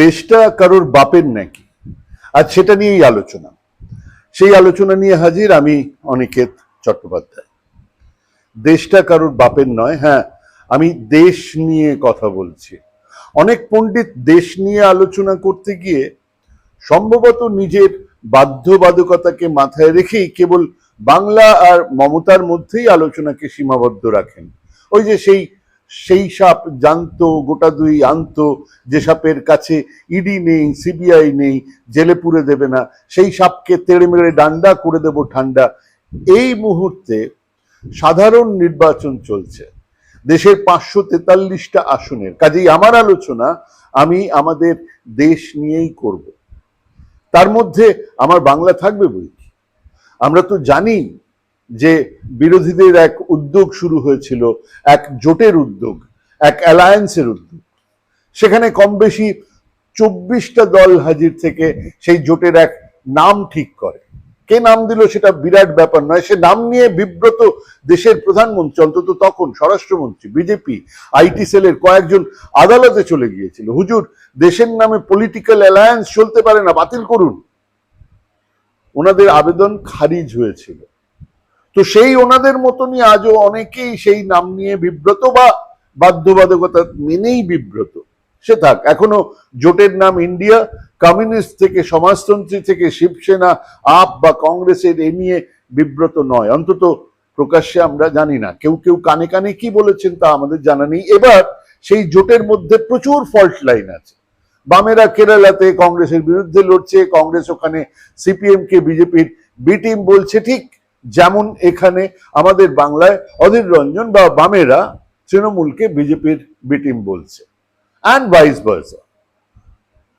দেশটা কারোর বাপের নাকি? আর সেটা নিয়েই আলোচনা। সেই আলোচনা নিয়ে হাজির আমি অনিকেত চট্টোপাধ্যায়। দেশটা কারোর বাপের নয় হ্যাঁ আমি দেশ নিয়ে কথা বলছি। অনেক পণ্ডিত দেশ নিয়ে আলোচনা করতে গিয়ে সম্ভবত নিজের বাধ্যবাধকতাকে মাথায় রেখেই কেবল বাংলা আর মমতার মধ্যেই আলোচনাকে সীমাবদ্ধ রাখেন। ওই যে সেই সেই সাপ জানতো, গোটা দুই আনতো, যে সাপের কাছে ইডি নেই সিবিআই নেই, জেলে পুরে দেবে না, সেই সাপকে তেড়ে মেরে ডান্ডা করে দেব ঠান্ডা। এই মুহূর্তে সাধারণ নির্বাচন চলছে। দেশের পাঁচশো তেতাল্লিশটা আসনের, কাজেই আমার আলোচনা, আমি আমাদের দেশ নিয়েই করব। তার মধ্যে আমার বাংলা থাকবে বই? আমরা তো জানি যে বিরোধীদের এক উদ্যোগ শুরু হয়েছিল, এক জোটের উদ্যোগ, এক অ্যালায়েন্সের উদ্যোগ। সেখানে কম বেশি চব্বিশটা দল হাজির থেকে সেই জোটের এক নাম ঠিক করে। কে নাম দিল সেটা বিরাট ব্যাপার নয়, সে নাম নিয়ে বিব্রত দেশের প্রধানমন্ত্রী, অন্তত তখন স্বরাষ্ট্রমন্ত্রী, বিজেপি, আইটি সেলের কয়েকজন আদালতে চলে গিয়েছিল। হুজুর, দেশের নামে পলিটিক্যাল অ্যালায়েন্স চলতে পারে না, বাতিল করুন। ওনাদের আবেদন খারিজ হয়েছিল। তো সেই ওনাদের মতনই আজও অনেকেই সেই নাম নিয়ে বিব্রত বা বাধ্যবাধকতা মেনেই বিব্রত। সে থাক, এখনও জোটের নাম ইন্ডিয়া, কমিউনিস্ট থেকে সমাজতন্ত্রী থেকে শিবসেনা, আপ বা কংগ্রেসের এ নিয়ে বিব্রত নয়। অন্তত প্রকাশ্যে আমরা জানি না। কেউ কেউ কানে কানে কি বলেছেন তা আমাদের জানা নেই। এবার সেই জোটের মধ্যে প্রচুর ফল্ট লাইন আছে। বামেরা কেরালাতে কংগ্রেসের বিরুদ্ধে লড়ছে, কংগ্রেস ওখানে সিপিএম কে বিজেপির বি টিম বলছে, ঠিক যেমন এখানে আমাদের বাংলায় অধীর রঞ্জন বা বামেরা তৃণমূলকে বিজেপির বি টিম বলছে অ্যান্ড ভাইস ভার্সা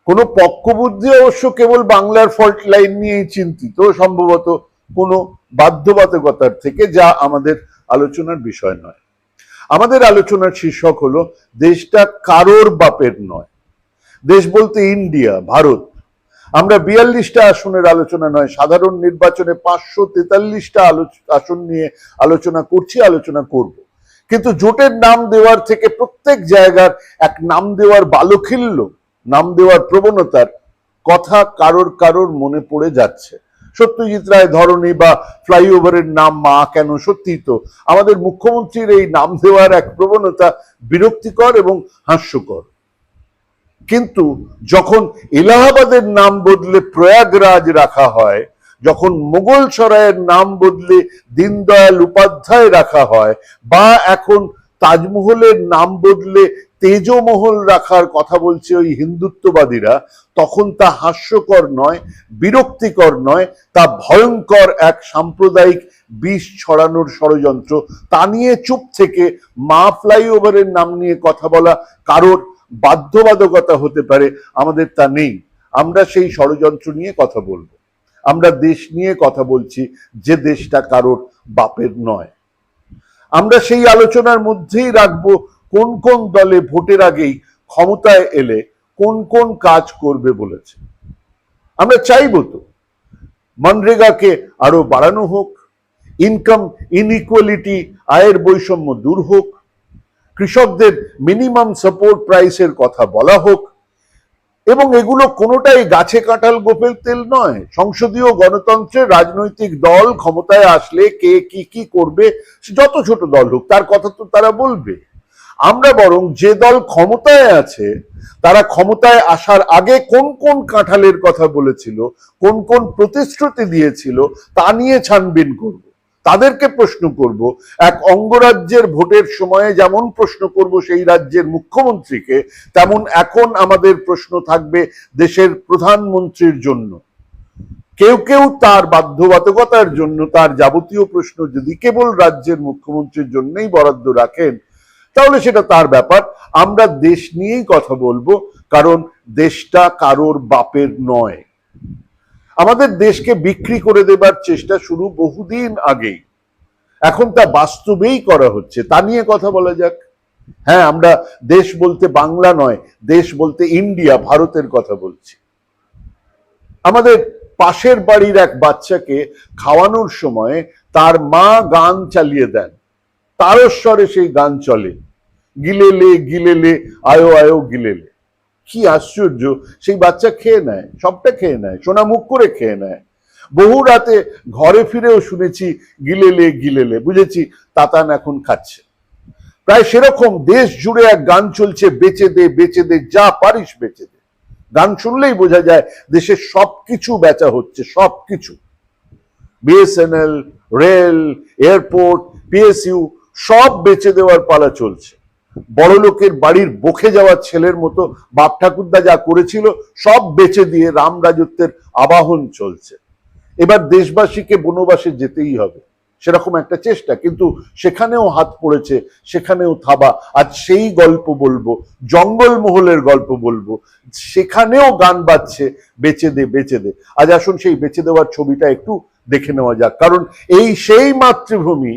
কোনো পক্ষবুদ্ধি অবশ্য কেবল বাংলার ফল্ট লাইন নিয়েই চিন্তিত, সম্ভবত কোনো বাধ্যবাধকতার থেকে, যা আমাদের আলোচনার বিষয় নয়। আমাদের আলোচনার শীর্ষক হলো, দেশটা কারোর বাপের নয়। দেশ বলতে ইন্ডিয়া, ভারত। আমরা বিয়াল্লিশটা আসনের আলোচনা নয়, সাধারণ নির্বাচনে পাঁচশো তেতাল্লিশটা আসন নিয়ে আলোচনা করছি, আলোচনা করব। কিন্তু জোটের নাম দেওয়ার থেকে প্রত্যেক জায়গার এক নাম দেওয়ার বালখিল্য, নাম দেওয়ার প্রবণতার কথা কারোর কারোর মনে পড়ে যাচ্ছে। সত্যজিৎ রায় ধরনী বা ফ্লাইওভারের নাম মা কেন সত্যি তো? আমাদের মুখ্যমন্ত্রীর এই নাম দেওয়ার এক প্রবণতা বিরক্তিকর এবং হাস্যকর। কিন্তু যখন এলাহাবাদের নাম বদলে প্রয়াগরাজ রাখা হয়, যখন মোগল সরায়ের নাম বদলে দীনদয়াল উপাধ্যায় রাখা হয়, বা এখন তাজমহলের নাম বদলে তেজমহল রাখার কথা বলছে ওই হিন্দুত্ববাদীরা, তখন তা হাস্যকর নয়, বিরক্তিকর নয়, তা ভয়ঙ্কর এক সাম্প্রদায়িক বিষ ছড়ানোর ষড়যন্ত্র। তা নিয়ে চুপ থেকে মা ফ্লাইওভারের নাম নিয়ে কথা বলা কারোর বাধ্যবাধকতা হতে পারে, আমাদের তা নেই। আমরা সেই ষড়যন্ত্র নিয়ে কথা বলব। আমরা দেশ নিয়ে কথা বলছি, যে দেশটা কারোর বাপের নয়। আমরা সেই আলোচনার মধ্যেই রাখব, কোন কোন দলে ভোটের আগেই ক্ষমতায় এলে কোন কোন কাজ করবে বলেছে। আমরা চাইব তো মনরেগাকে আরও বাড়ানো হোক ইনকাম ইনইকুয়ালিটি আয়ের বৈষম্য দূর হোক কৃষকদের মিনিমাম সাপোর্ট প্রাইসের কথা বলা হোক, এবং এগুলো কোনোটাই গাছে কাঁঠাল গোপের তেল নয়। সংসদীয় গণতন্ত্রের রাজনৈতিক দল ক্ষমতায় আসলে কে কি কি করবে, যত ছোট দল হোক, তার কথা তো তারা বলবে। আমরা বরং যে দল ক্ষমতায় আছে, তারা ক্ষমতায় আসার আগে কোন কোন কাঁঠালের কথা বলেছিল, কোন কোন প্রতিশ্রুতি দিয়েছিল, তা নিয়ে ছানবিন করব। তাদেরকে প্রশ্ন করব, এক অঙ্গরাজ্যের ভোটের সময়ে যেমন প্রশ্ন করব সেই রাজ্যের মুখ্যমন্ত্রীকে, তেমন এখন আমাদের প্রশ্ন থাকবে দেশের প্রধানমন্ত্রীর জন্য। কেউ কেউ তার বাধ্যবাধকতার জন্য, তার যাবতীয় প্রশ্ন যদি কেবল রাজ্যের মুখ্যমন্ত্রীর জন্যই বরাদ্দ রাখেন, তাহলে সেটা তার ব্যাপার। আমরা দেশ নিয়েই কথা বলব, কারণ দেশটা কারোর বাপের নয়। আমাদের দেশকে বিক্রি করে দেবার চেষ্টা শুরু বহুদিন আগেই। এখন তা বাস্তবেই করা হচ্ছে। তা নিয়ে কথা বলা যাক। হ্যাঁ আমরা দেশ বলতে বাংলা নয়, দেশ বলতে ইন্ডিয়া, ভারতের কথা বলছি। আমাদের পাশের বাড়ির এক বাচ্চাকে খাওয়ানোর সময় তার মা গান চালিয়ে দেন। তারস্বরে সেই গান চলে। গিলেলে গিলেলে, আয়ো আয়ো গিলেলে। কি আশ্চর্য, সেই বাচ্চা খেয়ে নেয়, সবটা খেয়ে নেয়, সোনা মুখ করে খেয়ে নেয়। বহু রাতে ঘরে ফিরেও শুনেছি, গিলেলে গিলেলে, বুঝেছি, তাতান এখন খাচ্ছে। প্রায় সেরকম দেশ জুড়ে এক গান চলছে, বেচে দে বেচে দে, যা পারিস বেচে দে। গান শুনলেই বোঝা যায় দেশের সবকিছু বেচা হচ্ছে, সবকিছু। বিএসএনএল, রেল, এয়ারপোর্ট, পিএসইউ, সব বেচে দেওয়ার পালা চলছে। বড় লোকের বাড়ির বকে যাওয়া ছেলের মতো বাপ ঠাকুরদা যা করেছিল, সব বেচে দিয়ে রাম রাজত্বের আবাহন চলছে। এবার দেশবাসীকে বনবাসে যেতেই হবে, সেরকম একটা চেষ্টা। কিন্তু সেখানেও হাত পড়েছে, সেখানেও থাবা। আজ সেই গল্প বলব জঙ্গল মহলের গল্প বলব। সেখানেও গান বাজছে, বেঁচে দে বেঁচে দে। আজ আসুন সেই বেঁচে দেওয়ার ছবিটা একটু দেখে নেওয়া যাক। কারণ এই সেই মাতৃভূমি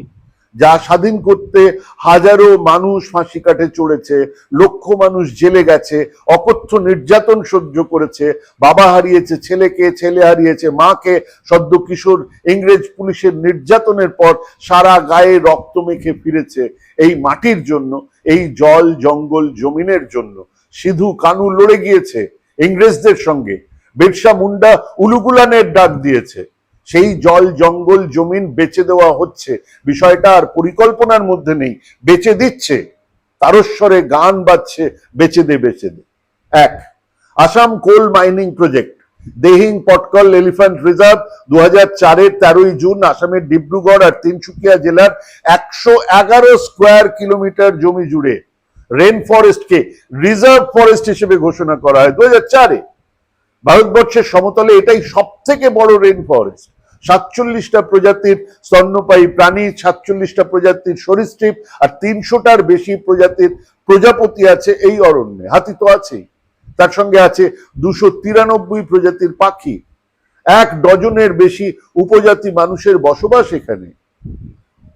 যা স্বাধীন করতে হাজারো মানুষ ফাঁসি কাটে চড়েছে, লক্ষ মানুষ জেলে গেছে, অকথ্য নির্যাতন সহ্য করেছে, বাবা হারিয়েছে, ছেলেকে ছেলে হারিয়েছে, মাকে সদ্য কিশোর ইংরেজ পুলিশের নির্যাতনের পর সারা গায়ে রক্ত মেখে ফিরেছে এই মাটির জন্য, এই জল জঙ্গল জমিনের জন্য। সিধু কানু লড়ে গিয়েছে ইংরেজদের সঙ্গে। বিরসা মুন্ডা উলুগুলানের ডাক দিয়েছে। সেই জল, জঙ্গল, জমিন বেচে দেওয়া হচ্ছে। বিষয়টা আর পরিকল্পনার মধ্যে নেই। বেচে দিচ্ছে। তারস্বরে গান বাজছে, বেচে দে বেচে দে। এক, Assam coal mining project. Dehing, Patkai, elephant reserve দু হাজার চারের তেরোই জুন আসামের ডিব্রুগড় আর তিনসুকিয়া জেলার একশো এগারো স্কোয়ার কিলোমিটার জমি জুড়ে রেন ফরেস্টকে রিজার্ভ ফরেস্ট হিসেবে ঘোষণা করা হয় দু হাজার চারে। ভারতবর্ষের সমতলে এটাই সব থেকে বড় রেন ফরেস্ট সাতচল্লিশটা প্রজাতির স্তন্যপায়ী প্রাণী, সাতচল্লিশটা প্রজাতির সরীসৃপ, আর তিনশোটার বেশি প্রজাতির প্রজাপতি আছে এই অরণ্যে। হাতি তো আছেই। তার সঙ্গে আছে দুশো তিরানব্বই প্রজাতির পাখি। এক ডজনের বেশি উপজাতি মানুষের বসবাস এখানে।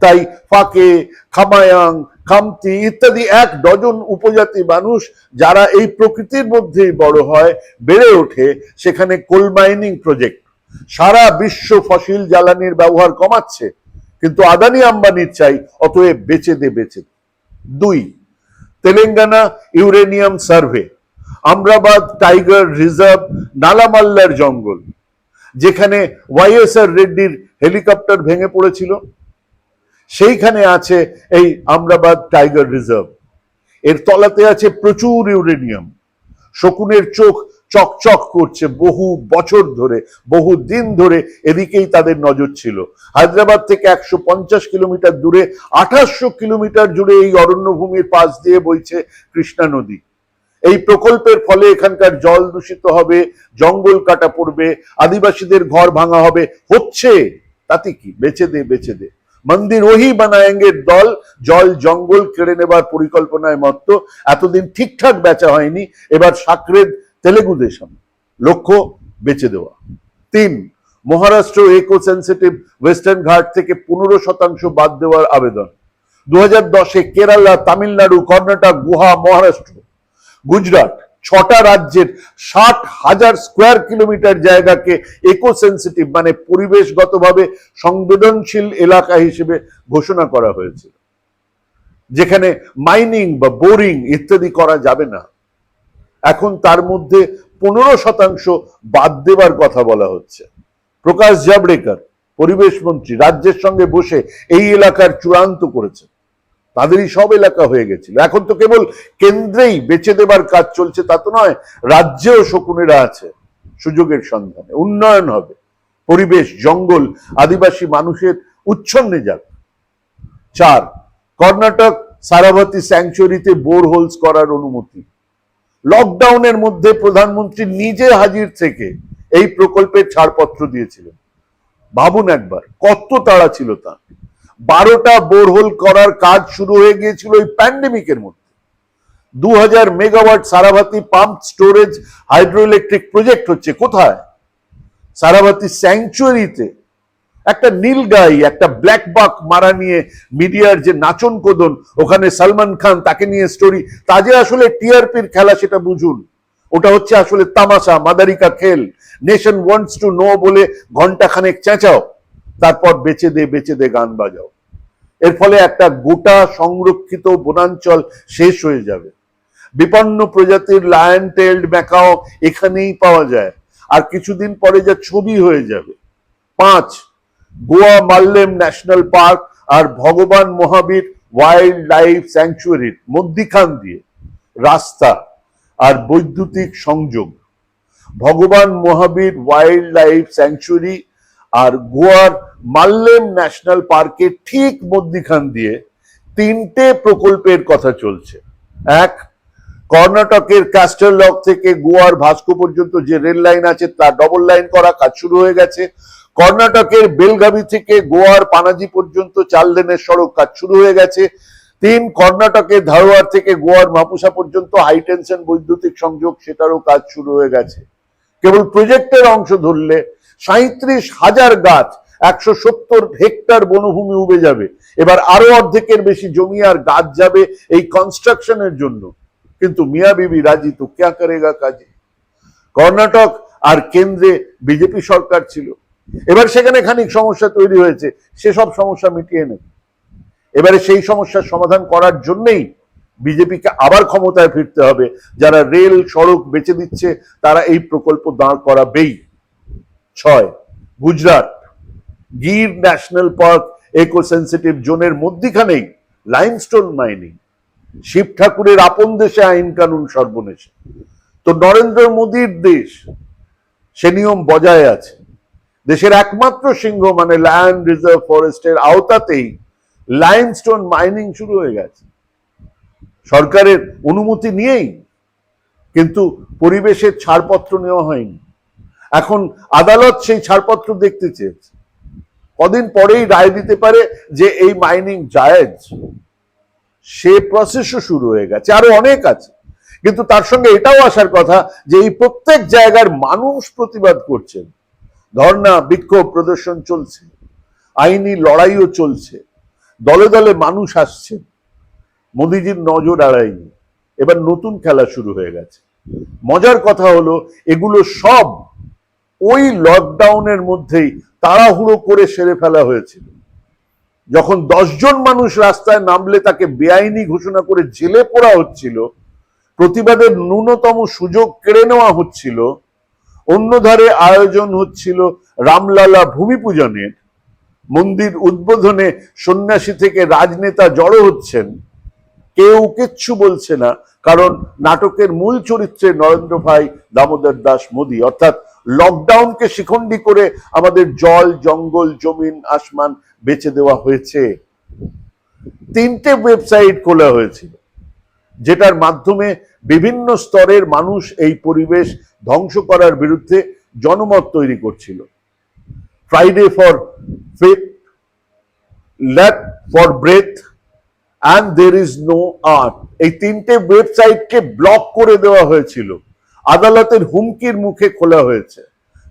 তাই ফাঁকে, খামায়াং, খামতি ইত্যাদি এক ডজন উপজাতি মানুষ যারা এই প্রকৃতির মধ্যেই বড় হয়, বেড়ে ওঠে সেখানে কোল মাইনিং প্রজেক্ট। সারা বিশ্ব ফসিল জ্বালানির ব্যবহার কমাচ্ছে, কিন্তু আদানি আম্বানির চাই অতএব বেচে দে, বেচে দুই, Telangana uranium survey, Amrabad tiger reserve নালামাল্লার জঙ্গল, যেখানে ওয়াইএসআর রেড্ডির হেলিকপ্টার ভেঙে পড়েছিল, সেইখানে আছে এই আমরাবাদ টাইগার রিজার্ভ। এর তলাতে আছে প্রচুর ইউরেনিয়াম। শকুনের চোখ চকচক করছে বহু বছর ধরে, বহু দিন ধরে এদিকেই তাদের নজর ছিল। হায়দ্রাবাদ থেকে একশো পঞ্চাশ কিলোমিটার দূরে, আঠাশশো কিলোমিটার জুড়ে এই অরণ্যভূমির পাশ দিয়ে বইছে কৃষ্ণা নদী। এই প্রকল্পের ফলে এখানকার জল দূষিত হবে, জঙ্গল কাটা পড়বে, আদিবাসীদের ঘর ভাঙা হবে। হচ্ছে, তাতে কি? বেঁচে দে বেঁচে দে। মন্দির ওহি বানায়েঙ্গের দল জল জঙ্গল কেড়ে নেবার পরিকল্পনায় মত্ত। এতদিন ঠিকঠাক বেচা হয়নি, এবার সাকরেদ তেলেগু দেশম, লক্ষ্য বেচে দেওয়া। তিন, মহারাষ্ট্র একো সেন্সিটিভ ওয়েস্টার্ন ঘাট থেকে পনেরো শতাংশ বাদ দেওয়ার আবেদন। দু হাজার দশে কেরালা, তামিলনাড়ু, কর্ণাটক, গুহা, মহারাষ্ট্র। গুজরাট, ছটা রাজ্যের ষাট হাজার স্কোয়ার কিলোমিটার জায়গাকে একো সেন্সিটিভ মানে পরিবেশগতভাবে সংবেদনশীল এলাকা হিসেবে ঘোষণা করা হয়েছিল। যেখানে মাইনিং বা বোরিং ইত্যাদি করা যাবে না। এখন তার মধ্যে পনেরো শতাংশ বাদ দেবার কথা বলা হচ্ছে। প্রকাশ জাবড়েকর, পরিবেশ মন্ত্রী, রাজ্যের সঙ্গে বসে এই এলাকার চূড়ান্ত করেছেন। তাদেরই সব এলাকা হয়ে গেছিল। এখন তো কেবল কেন্দ্রেই বেচে দেবার কাজ চলছে, তা তো নয়, রাজ্যেও শকুনেরা আছে সুযোগের সন্ধানে। উন্নয়ন হবে, পরিবেশ, জঙ্গল, আদিবাসী মানুষের উচ্ছন্নে যাক। চার, কর্ণাটক সারাভাতি স্যাংচুরিতে বোর হোলস করার অনুমতি। লকডাউনের মধ্যে প্রধানমন্ত্রী নিজে হাজির থেকে এই প্রকল্পের ছাড়পত্র দিয়েছিলেন। ভাবুন একবার, কত তাড়া ছিল তার। বারোটা বোরহোল করার কাজ শুরু হয়ে গিয়েছিল ওই প্যান্ডেমিকের মধ্যে। দু হাজার megawatt Sharavathi pump storage hydro electric project হচ্ছে কোথায়? সারাভাতি স্যাংচুয়ারিতে একটা নীলগাই একটা ব্ল্যাক বাক মারা নিয়ে মিডিয়ার যে নাচন কোদন, ওখানে সালমান খান তাকে নিয়ে স্টোরি তা যে আসলে টিআরপির খেলা সেটা বুঝুন। ওটা হচ্ছে আসলে তামাশা, মাদারিকা খেল। নেশন ওয়ান্টস টু নো বলে ঘণ্টা খানেক চেঁচাও। তারপর বেঁচে দে বেঁচে দে, গান বাজাও। এর ফলে একটা গোটা সংরক্ষিত বনাঞ্চল শেষ হয়ে যাবে। বিপন্ন প্রজাতির লায়ন টেল্ড ম্যাকাও এখানেই পাওয়া যায়। আর কিছুদিন পরে যা ছবি হয়ে যাবে। পাঁচ গোয়া মাল্লেম ন্যাশনাল পার্ক আর ভগবান মহাবীর ওয়াইল্ড লাইফ স্যাংচুয়ারির মধ্যিখান দিয়ে রাস্তা আর বৈদ্যুতিক সংযোগ। Bhagwan Mahavir wild life sanctuary আর গোয়ার মাল্লেম ন্যাশনাল পার্কের ঠিক মধ্যিখান দিয়ে তিনটে প্রকল্পের কথা চলছে। এক, কর্ণাটকের ক্যাস্টেল লক থেকে গোয়ার ভাস্কো পর্যন্ত যে রেল লাইন আছে তার ডবল লাইন করা, কাজ শুরু হয়ে গেছে। কর্ণাটকের বেলগাভি থেকে গোয়ার পানাজি পর্যন্ত চার লেনের সড়ক কাজ শুরু হয়ে গেছে। তিন কর্ণাটকের ধারওয়ার থেকে গোয়ার মাপুসা পর্যন্ত হাই টেনশন বৈদ্যুতিক সংযোগ, সেটারও কাজ শুরু হয়ে গেছে। কেবল প্রজেক্টের অংশ ধরলে সাঁত্রিশ হাজার গাছ একশো সত্তর হেক্টর বনভূমি উবে যাবে। এবার আরও অর্ধেকের বেশি জমি আর গাছ যাবে এই কনস্ট্রাকশনের জন্য। কিন্তু মিয়া বিবি রাজি তো করেগা কাজে? কর্ণাটক আর কেন্দ্রে বিজেপি সরকার ছিল। এবার সেখানে খানিক সমস্যা তৈরি হয়েছে সেসব সমস্যা মিটিয়ে নেবে। এবারে সেই সমস্যার সমাধান করার জন্যই বিজেপিকে আবার ক্ষমতায় ফিরতে হবে। যারা রেল, সড়ক বেচে দিচ্ছে, তারা এই প্রকল্প দাঁড় করাবেই। ছয়, Gujarat. Gir national park eco sensitive জোনের মধ্যিখানেই লাইমস্টোন মাইনিং শিব ঠাকুরের আপন দেশে আইন কানুন সর্বনেশে। তো নরেন্দ্র মোদীর দেশ, সে নিয়ম বজায় আছে। দেশের একমাত্র সিংহ মানে ল্যান্ড রিজার্ভ ফরেস্টের আওতাতেই লাইমস্টোন মাইনিং শুরু হয়ে গেছে। সরকারের অনুমতি নিয়েই কিন্তু পরিবেশের ছাড়পত্র নেওয়া হয়নি। এখন আদালত সেই ছাড়পত্র দেখতে চেয়েছে। কদিন পরেই রায় দিতে পারে যে এই মাইনিং জায়েজ। সে প্রসেসও শুরু হয়ে গেছে, আরও অনেক আছে। কিন্তু তার সঙ্গে এটাও আসার কথা যে এই প্রত্যেক জায়গার মানুষ প্রতিবাদ করছেন। ধর্ণা, বিক্ষোভ প্রদর্শন চলছে। আইনি লড়াইও চলছে। দলে দলে মানুষ আসছেন মোদিজির নজর এড়ায়নি এবার নতুন খেলা শুরু হয়ে গেছে। মজার কথা হলো, এগুলো সব ওই লকডাউনের মধ্যেই তাড়াহুড়ো করে সেরে ফেলা হয়েছিল। যখন দশজন মানুষ রাস্তায় নামলে তাকে বেআইনি ঘোষণা করে জেলে পড়া হচ্ছিল, প্রতিবাদের ন্যূনতম সুযোগ কেড়ে নেওয়া হচ্ছিল অন্য ধারে আয়োজন হচ্ছিল রামলালা ভূমি পূজনের মন্দির উদ্বোধনে সন্ন্যাসী থেকে রাজনেতা জড়ো হচ্ছেন। কেউ কিচ্ছু বলছে না, কারণ নাটকের মূল চরিত্রে নরেন্দ্র ভাই, দামোদর দাস, মোদী। অর্থাৎ লকডাউনকে শিখণ্ডী করে আমাদের জল, জঙ্গল, জমিন, আসমান বেচে দেওয়া হয়েছে। তিনটে ওয়েবসাইট খোলা হয়েছিল, যেটার মাধ্যমে বিভিন্ন স্তরের মানুষ এই পরিবেশ ধ্বংস করার বিরুদ্ধে জনমত তৈরি করছিল। Friday for faith lap for breath and there is no art এই তিনটে ওয়েবসাইটকে ব্লক করে দেওয়া হয়েছিল। আদালতের হুমকির মুখে খোলা হয়েছে।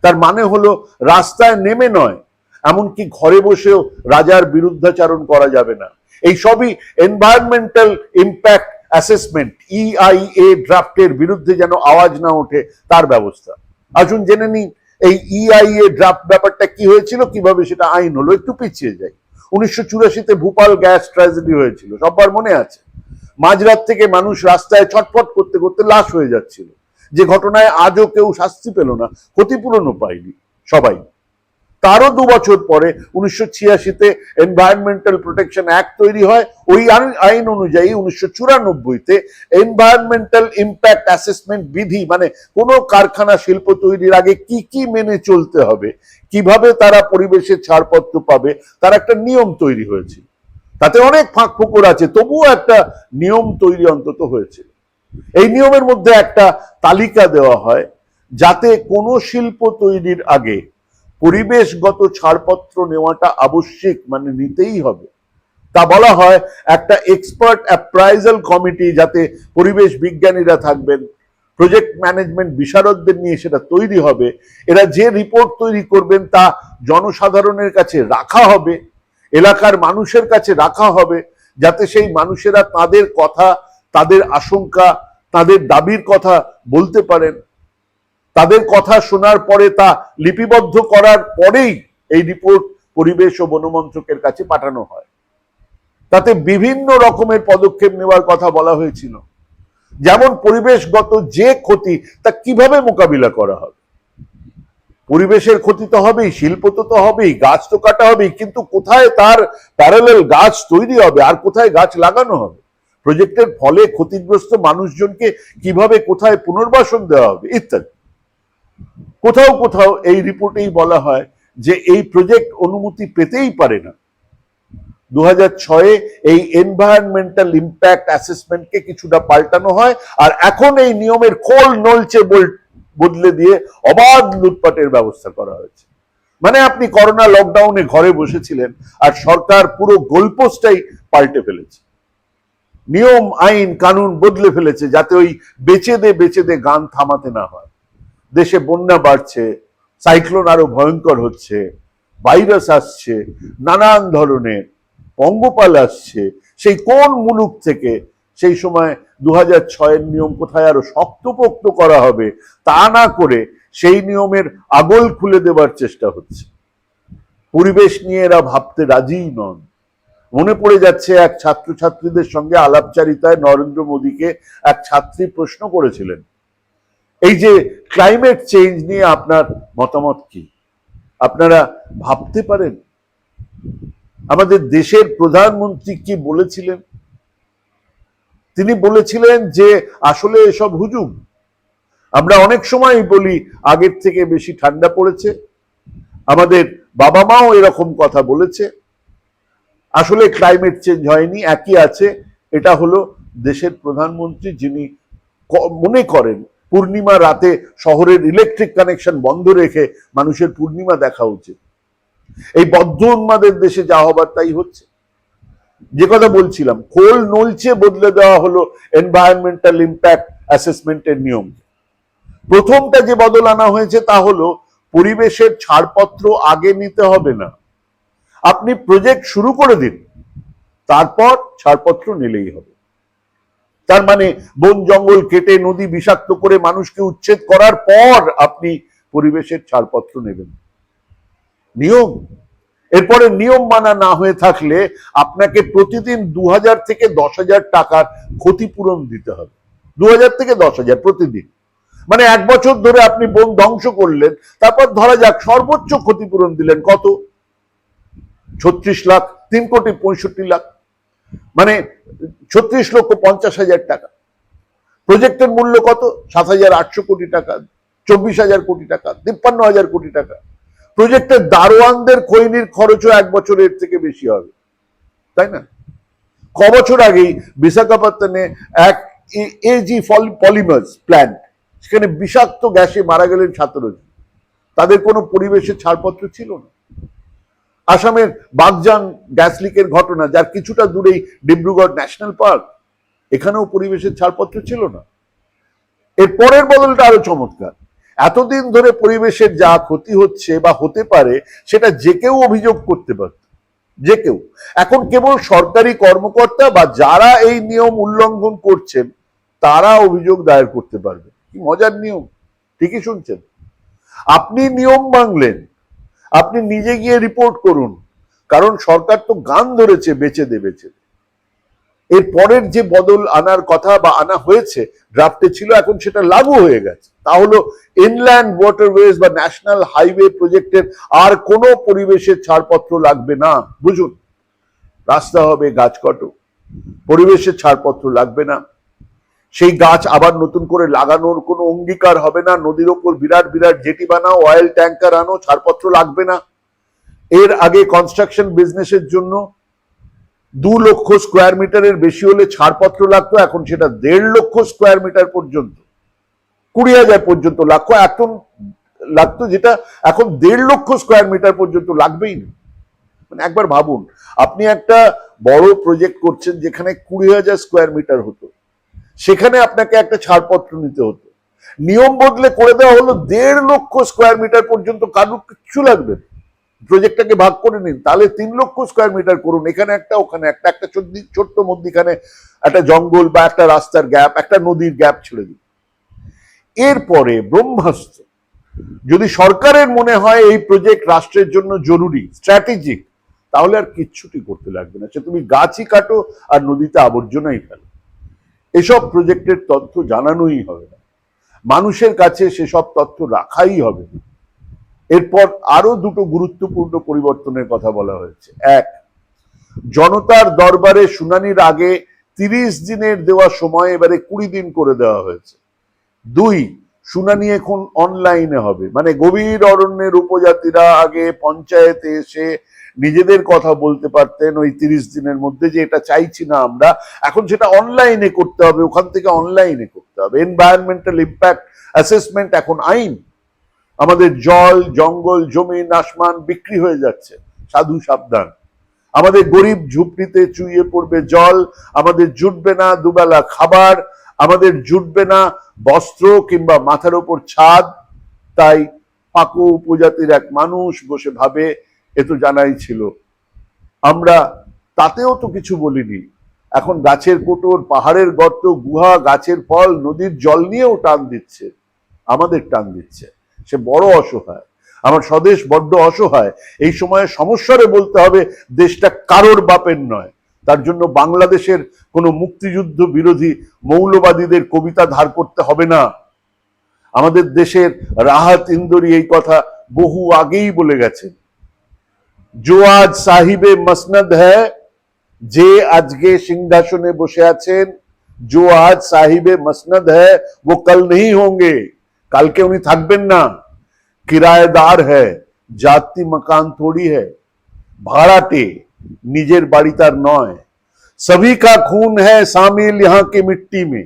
তার মানে হলো, রাস্তায় নেমে নয়, এমনকি ঘরে বসেও রাজার বিরুদ্ধাচারণ করা যাবে না। এই সবই এনভায়রনমেন্টাল ইম্প্যাক্ট অ্যাসেসমেন্ট ইআইএ ড্রাফটের বিরুদ্ধে যেন আওয়াজ না ওঠে, তার ব্যবস্থা। আসুন জেনে নিই, এই ইআইএ ড্রাফট ব্যাপারটা কি হয়েছিল, কীভাবে সেটা আইন হলো, একটু পিছিয়ে যাই। উনিশশো চুরাশিতে ভূপাল গ্যাস ট্র্যাজেডি হয়েছিল সবার মনে আছে। মাঝরাত থেকে মানুষ রাস্তায় ছটফট করতে করতে লাশ হয়ে যাচ্ছিল। যে ঘটনায় আজও কেউ শাস্তি পেল না, ক্ষতিপূরণও পায়নি, সবাই। তারও দু বছর পরে উনিশশো ছিয়াশিতে এনভায়রনমেন্টাল প্রোটেকশন অ্যাক্ট তৈরি হয়। ওই আইন- অনুযায়ী উনিশশো চুরানব্বইতে এনভায়রনমেন্টাল ইম্প্যাক্ট অ্যাসেসমেন্ট বিধি মানে কোনো কারখানা শিল্প তৈরির আগে কি কি মেনে চলতে হবে, কীভাবে তারা পরিবেশের ছাড়পত্র পাবে, তার একটা নিয়ম তৈরি হয়েছিল তাতে অনেক ফাঁক ফোকর আছে, তবুও একটা নিয়ম তৈরি অন্তত হয়েছে। এই নিয়মের মধ্যে একটা তালিকা দেওয়া হয়, যাতে কোনো শিল্প তৈরির আগে পরিবেশগত ছাড়পত্র নেওয়াটা আবশ্যিক মানে নিতেই হবে। তা বলা হয় একটা এক্সপার্ট অ্যাপ্রাইজাল কমিটি যাতে পরিবেশ বিজ্ঞানীরা থাকবেন প্রজেক্ট ম্যানেজমেন্ট বিশারদদের নিয়ে সেটা তৈরি হবে, এরা যে রিপোর্ট তৈরি করবেন তা জনসাধারণের কাছে রাখা হবে, এলাকার মানুষের কাছে রাখা হবে, যাতে সেই মানুষেরা তাদের কথা, তাদের আশঙ্কা, তাদের দাবির কথা বলতে পারেন। তাদের কথা শোনার পরে তা লিপিবদ্ধ করার পরেই এই রিপোর্ট পরিবেশ ও বনমন্ত্রকের কাছে পাঠানো হয়। তাতে বিভিন্ন রকমের পদক্ষেপ নেওয়ার কথা বলা হয়েছিল। যেমন পরিবেশগত যে ক্ষতি, তা কীভাবে মোকাবিলা করা হবে? পরিবেশের ক্ষতি তো হবেই, শিল্প তো তো হবেই, গাছ তো কাটা হবেই, কিন্তু কোথায় তার প্যারালেল গাছ তৈরি হবে? আর কোথায় গাছ লাগানো হবে? প্রজেক্টের ফলে ক্ষতিগ্রস্ত মানুষজনকে কীভাবে কোথায় পুনর্বাসন দেওয়া হবে? ইত্যাদি। কোথাও কোথাও এই রিপোর্টেই বলা হয় যে এই প্রজেক্ট অনুমতি পেতেই পারে না। দু হাজার ছয়ে এই এনভায়রনমেন্টাল ইম্প্যাক্ট অ্যাসেসমেন্টকে কিছুটা পাল্টানো হয় আর এখন এই নিয়মের খোল নলচে বদলে দিয়ে অবাধ লুটপাটের ব্যবস্থা করা হয়েছে। মানে আপনি করোনা লকডাউনে ঘরে বসেছিলেন আর সরকার পুরো গোলপোস্টটাই পাল্টে ফেলেছে। নিয়ম, আইন, কানুন বদলে ফেলেছে যাতে ওই বেচে দে বেচে দে গান থামাতে না হয়। দেশে বন্যা বাড়ছে, সাইক্লোন আরও ভয়ঙ্কর হচ্ছে, ভাইরাস আসছে, নানান ধরনের পঙ্গপাল আসছে। সেই কোন মুলুক থেকে সেই সময় দু হাজার ছয়ের নিয়ম কোথায় আরও শক্তপোক্ত করা হবে তা না করে সেই নিয়মের আগল খুলে দেবার চেষ্টা হচ্ছে। পরিবেশ নিয়ে এরা ভাবতে রাজিই নন। মনে পড়ে যাচ্ছে এক ছাত্রছাত্রীদের সঙ্গে আলাপচারিতায় নরেন্দ্র মোদীকে এক ছাত্রী প্রশ্ন করেছিলেন। এই যে ক্লাইমেট চেঞ্জ নিয়ে আপনার মতামত কি? আপনারা ভাবতে পারেন? আমাদের দেশের প্রধানমন্ত্রী কি বলেছিলেন? তিনি বলেছিলেন যে আসলে এসব হুজুগ আমরা অনেক সময় বলি আগের থেকে বেশি ঠান্ডা পড়েছে। আমাদের বাবা মাও এরকম কথা বলেছে। আসলে ক্লাইমেট চেঞ্জ হয়নি, একই আছে। এটা হলো দেশের প্রধানমন্ত্রী যিনি মনে করেন পূর্ণিমা রাতে শহরের ইলেকট্রিক কানেকশন বন্ধ রেখে মানুষের পূর্ণিমা দেখা উচিত। এই বদ্ধ উন্মাদের দেশে যা হবার তাই হচ্ছে। যে কথা বলছিলাম, খোল নলচে বদলে দেওয়া হলো এনভায়রনমেন্টাল ইম্প্যাক্ট অ্যাসেসমেন্টের নিয়ম। প্রথমটা যে বদল আনা হয়েছে তা হলো, পরিবেশের ছাড়পত্র আগে নিতে হবে না। আপনি প্রজেক্ট শুরু করে দিন, তারপর ছাড়পত্র নিলেই হবে। তার মানে বন জঙ্গল কেটে নদী বিষাক্ত করে মানুষকে উচ্ছেদ করার পর আপনি পরিবেশের ছাড়পত্র নেবেন। নিয়ম। এরপরে নিয়ম মানা না হয়ে থাকলে আপনাকে প্রতিদিন দু হাজার থেকে দশ হাজার টাকার ক্ষতিপূরণ দিতে হবে। দু হাজার থেকে দশ হাজার প্রতিদিন। মানে এক বছর ধরে আপনি বন ধ্বংস করলেন, তারপর ধরা যাক সর্বোচ্চ ক্ষতিপূরণ দিলেন কত? ছত্রিশ লাখ, তিন কোটি পঁয়ষট্টি লাখ। মানে ছত্রিশ লক্ষ পঞ্চাশ হাজার টাকা। প্রজেক্টের মূল্য কত? সাত হাজার আটশো কোটি টাকা, চব্বিশ হাজার কোটি টাকা, তিপ্পান্ন হাজার কোটি টাকা। প্রজেক্টের দারোয়ানদের খৈনির খরচও এক বছরের থেকে বেশি হবে। তাই না? ক বছর আগেই বিশাখাপত্তনে এক এজি ফল পলিমার্স প্ল্যান্ট সেখানে বিষাক্ত গ্যাসে মারা গেলেন ছাত্রজি তাদের কোনো পরিবেশের ছাড়পত্র ছিল না। আসামের বাগজান গ্যাস লিকের ঘটনা, যার কিছুটা দূরেই ডিব্রুগড় ন্যাশনাল পার্ক, এখানেও পরিবেশের ছাড়পত্র ছিল না। এর পরের বদলটা আরও চমৎকার। এতদিন ধরে পরিবেশের যা ক্ষতি হচ্ছে বা হতে পারে, সেটা যে কেউ অভিযোগ করতে পারত। যে কেউ। এখন কেবল সরকারি কর্মকর্তা বা যারা এই নিয়ম উল্লঙ্ঘন করছেন, তারা অভিযোগ দায়ের করতে পারবে। কি মজার নিয়ম। ঠিকই শুনছেন। আপনি নিয়ম ভাঙলেন আপনি নিজে গিয়ে রিপোর্ট করুন। কারণ সরকার তো গান ধরেছে, বেচে দে বেচে দে। এর পরের যে বদল আনার কথা বা আনা হয়েছে ড্রাফটে ছিল, এখন সেটা লাগু হয়ে গেছে। তা হলো ইনল্যান্ড ওয়াটারওয়েজ বা ন্যাশনাল হাইওয়ে প্রজেক্টের আর কোনো পরিবেশের ছাড়পত্র লাগবে না। বুঝুন, রাস্তা হবে, গাছ কটো। পরিবেশের ছাড়পত্র লাগবে না। সেই গাছ আবার নতুন করে লাগানোর কোনো অঙ্গীকার হবে না। নদীর ওপর বিরাট বিরাট জেটি বানাও অয়েল ট্যাঙ্কার আনো, ছাড়পত্র লাগবে না। এর আগে কনস্ট্রাকশন বিজনেসের জন্য দু লক্ষ স্কোয়ার মিটারের বেশি হলে ছাড়পত্র লাগতো, এখন সেটা দেড় লক্ষ স্কোয়ার মিটার পর্যন্ত, কুড়ি হাজার পর্যন্ত লাগতো, এখন লাগতো যেটা এখন দেড় লক্ষ স্কোয়ার মিটার পর্যন্ত লাগবেই না। মানে একবার ভাবুন, আপনি একটা বড় প্রজেক্ট করছেন যেখানে কুড়ি হাজার স্কোয়ার মিটার হতো। সেখানে আপনাকে একটা ছাড়পত্র নিতে হতো। নিয়ম বদলে করে দেওয়া হলো দেড় লক্ষ স্কোয়ার মিটার পর্যন্ত কারুর কিচ্ছু লাগবে। প্রজেক্টটাকে ভাগ করে নিন, তাহলে তিন লক্ষ স্কোয়ার মিটার করুন। এখানে একটা, ওখানে একটা একটা ছোট্ট মধ্যিখানে একটা জঙ্গল বা একটা রাস্তার গ্যাপ একটা নদীর গ্যাপ ছেড়ে দিন। এরপরে ব্রহ্মাস্ত্র। যদি সরকারের মনে হয় এই প্রজেক্ট রাষ্ট্রের জন্য জরুরি স্ট্র্যাটেজিক তাহলে আর কিচ্ছুটি করতে লাগবে না। সে তুমি গাছই কাটো আর নদীতে আবর্জনাই ফেলো। এসব প্রজেক্টের তথ্য জানানোই হবে না। মানুষের কাছে সেসব তথ্য রাখাই হবে না। এরপর আরও দুটো গুরুত্বপূর্ণ পরিবর্তনের কথা বলা হয়েছে। এক, জনতার দরবারে শুনানির আগে তিরিশ দিনের দেওয়া সময় এবারে কুড়ি দিন করে দেওয়া হয়েছে। দুই শুনানি এখন অনলাইনে হবে। মানে গভীর অরণ্যের উপজাতিরা আগে পঞ্চায়েতে এসে নিজেদের কথা বলতে পারতেন ওই তিরিশ দিনের মধ্যে যে এটা চাইছি না আমরা। এখন সেটা অনলাইনে করতে হবে, ওখান থেকে অনলাইনে করতে হবে। এনভায়রনমেন্টাল ইম্প্যাক্ট অ্যাসেসমেন্ট এখন আইন। আমাদের জল, জঙ্গল জমি আসমান বিক্রি হয়ে যাচ্ছে। সাধু সাবধান। আমাদের গরিব ঝুপড়িতে চুইয়ে পড়বে জল, আমাদের জুটবে না দুবেলা খাবার আমাদের জুটবে না বস্ত্র কিংবা মাথার ওপর ছাদ। তাই পাকু উপজাতির এক মানুষ বসে ভাবে, এ তো জানাই ছিল। আমরা তাতেও তো কিছু বলিনি। এখন গাছের কোটর, পাহাড়ের গর্ত, গুহা, গাছের ফল, নদীর জল নিয়েও টান দিচ্ছে। আমাদের টান দিচ্ছে। সে বড় অসহায়। আমার স্বদেশ বড্ড অসহায়। এই সময়ে সমস্যারে বলতে হবে, দেশটা কারোর বাপের নয়। তার জন্য বাংলাদেশের কোনো মুক্তিযুদ্ধ বিরোধী মৌলবাদীদের কবিতা ধার করতে হবে না। আমাদের দেশের রাহাত ইন্দুরি এই কথা বহু আগেই বলে গেছেন জো আজ সাহিবে মসনদ হ্যাঁ যে আজকে সিংহাসনে বসে আছেন জো আজ সাহিবে মসনদ হ্যাঁ ও কাল নেই হোঙ্গে, কালকে উনি থাকবেন না। কিরায়দার হ্যাঁ জাতি মকান থোড়ি হ্যাঁ ভাড়াটে নিজের বাড়ি তার নয়। সভি কা খুন হ্যাঁ সামিল ইহা কে মিট্টি মে।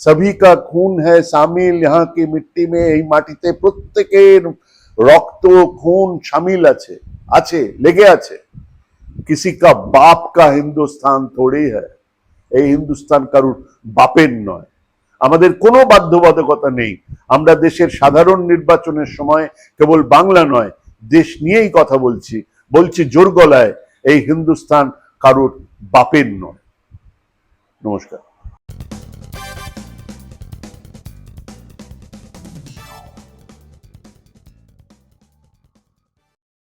সভি কা খুন হ্যাঁ সামিল ইহা কে মিট্টি মে। এই মাটিতে প্রত্যেকের রক্ত, খুন সামিল আছে আছে, লেগে আছে। কিসি কা বাপ কা হিন্দুস্থান থোড়ে হ্যাঁ। এই হিন্দুস্থান কারুর বাপের নয়। আমাদের কোনো বাধ্যবাধকতা নেই। আমরা দেশের সাধারণ নির্বাচনের সময় কেবল বাংলা নয়, দেশ নিয়েই কথা বলছি। বলছি জোর গলায় এই হিন্দুস্তান কারুর বাপের নয়। নমস্কার।